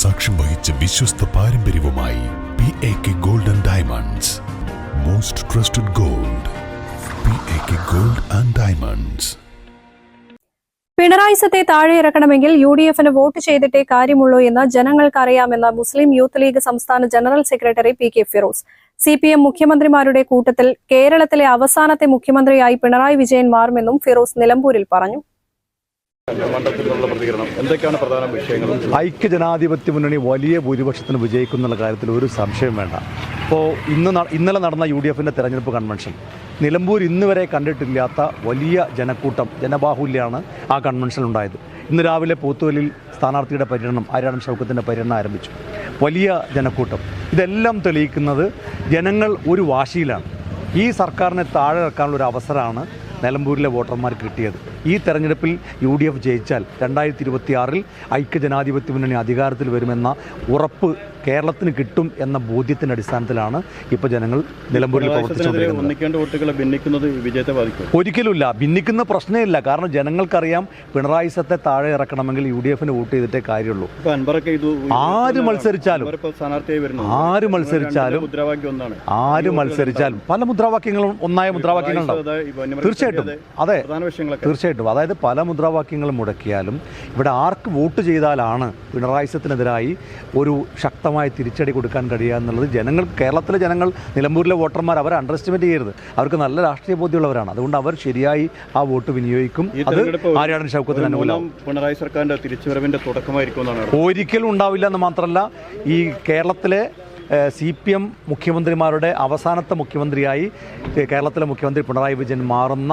സാക്ഷ്യം വഹിച്ച വിശ്വസ്ത പാരമ്പര്യവുമായി P A K gold and diamonds most trusted gold P A K gold and diamonds Pinarayi സത്തെ താഴെ ഇറക്കണമെങ്കിൽ യു ഡി എഫിന് വോട്ട് ചെയ്തിട്ടേ കാര്യമുള്ളൂ എന്ന് ജനങ്ങൾക്കറിയാമെന്ന് മുസ്ലിം യൂത്ത് ലീഗ് സംസ്ഥാന general secretary P K Firoz. C P M മുഖ്യമന്ത്രിമാരുടെ കൂട്ടത്തിൽ കേരളത്തിലെ അവസാനത്തെ മുഖ്യമന്ത്രിയായി പിണറായി വിജയൻ മാറുമെന്നും ഫിറോസ് നിലമ്പൂരിൽ പറഞ്ഞു. മണ്ഡലത്തിൽ നിന്നുള്ള പ്രതികരണം. എന്തൊക്കെയാണ് പ്രധാന വിഷയങ്ങൾ? ഐക്യജനാധിപത്യ മുന്നണി വലിയ ഭൂരിപക്ഷത്തിന് വിജയിക്കുന്നുള്ള കാര്യത്തിൽ ഒരു സംശയം വേണ്ട. ഇപ്പോൾ ഇന്ന് ഇന്നലെ നടന്ന യു ഡി എഫിന്റെ തെരഞ്ഞെടുപ്പ് കൺവെൻഷൻ. നിലമ്പൂർ ഇന്ന് വരെ കണ്ടിട്ടില്ലാത്ത വലിയ ജനക്കൂട്ടം ജനബാഹുല്യമാണ് ആ കൺവെൻഷൻ ഉണ്ടായത്. ഇന്ന് രാവിലെ പോത്തുവലിൽ സ്ഥാനാർത്ഥിയുടെ പര്യടനം ആര്യാടൻ ഷൗക്കത്തിന്റെ പര്യടനം ആരംഭിച്ചു. വലിയ ജനക്കൂട്ടം. ഇതെല്ലാം തെളിയിക്കുന്നത് ജനങ്ങൾ ഒരു വാശിയിലാണ്. ഈ സർക്കാരിനെ താഴെ ഇറക്കാനുള്ള ഒരു അവസരമാണ് നിലമ്പൂരിലെ വോട്ടർമാർക്ക് കിട്ടിയത്. ഈ തെരഞ്ഞെടുപ്പിൽ യു ഡി എഫ് ജയിച്ചാൽ രണ്ടായിരത്തി ഇരുപത്തി ആറിൽ ഐക്യജനാധിപത്യ മുന്നണി അധികാരത്തിൽ വരുമെന്ന ഉറപ്പ് കേരളത്തിന് കിട്ടും എന്ന ബോധ്യത്തിന്റെ അടിസ്ഥാനത്തിലാണ് ഇപ്പോൾ ജനങ്ങൾ നിലമ്പൂരിൽ പ്രവർത്തിച്ചുകൊണ്ടിരിക്കുന്നത്. ഒരിക്കലുമില്ല. ഭിന്നിക്കുന്ന പ്രശ്നമില്ല. കാരണം ജനങ്ങൾക്കറിയാം പിണറായി സത്തെ താഴെ ഇറക്കണമെങ്കിൽ യു ഡി എഫിന് വോട്ട് ചെയ്തിട്ടേ കാര്യമുള്ളൂ. ആര് മത്സരിച്ചാലും ആര് മത്സരിച്ചാലും ആര് മത്സരിച്ചാലും പല മുദ്രാവാക്യങ്ങളും ഒന്നായ മുദ്രാവാക്യങ്ങളുണ്ടാവും. തീർച്ചയായിട്ടും. അതെ. തീർച്ചയായിട്ടും. തീർച്ചയായിട്ടും. അതായത് പല മുദ്രാവാക്യങ്ങൾ മുടക്കിയാലും ഇവിടെ ആർക്ക് വോട്ട് ചെയ്താലാണ് പിണറായിസത്തിനെതിരായി ഒരു ശക്തമായ തിരിച്ചടി കൊടുക്കാൻ കഴിയുക എന്നുള്ളത് ജനങ്ങൾ കേരളത്തിലെ ജനങ്ങൾ നിലമ്പൂരിലെ വോട്ടർമാർ അവരെ അണ്ടർ എസ്റ്റിമേറ്റ് ചെയ്യരുത്. അവർക്ക് നല്ല രാഷ്ട്രീയ ബോധ്യമുള്ളവരാണ്. അതുകൊണ്ട് അവർ ശരിയായി ആ വോട്ട് വിനിയോഗിക്കും. അത് ആര്യാടൻ ഷൗക്കത്തിന് അനുകൂലം പിണറായി സർക്കാരിന്റെ തിരിച്ചുവരവിന്റെ തുടക്കമായിരിക്കും ഒരിക്കലും ഉണ്ടാവില്ല എന്ന് മാത്രമല്ല ഈ കേരളത്തിലെ സി പി എം മുഖ്യമന്ത്രിമാരുടെ അവസാനത്തെ മുഖ്യമന്ത്രിയായി കേരളത്തിലെ മുഖ്യമന്ത്രി പിണറായി വിജയൻ മാറുന്ന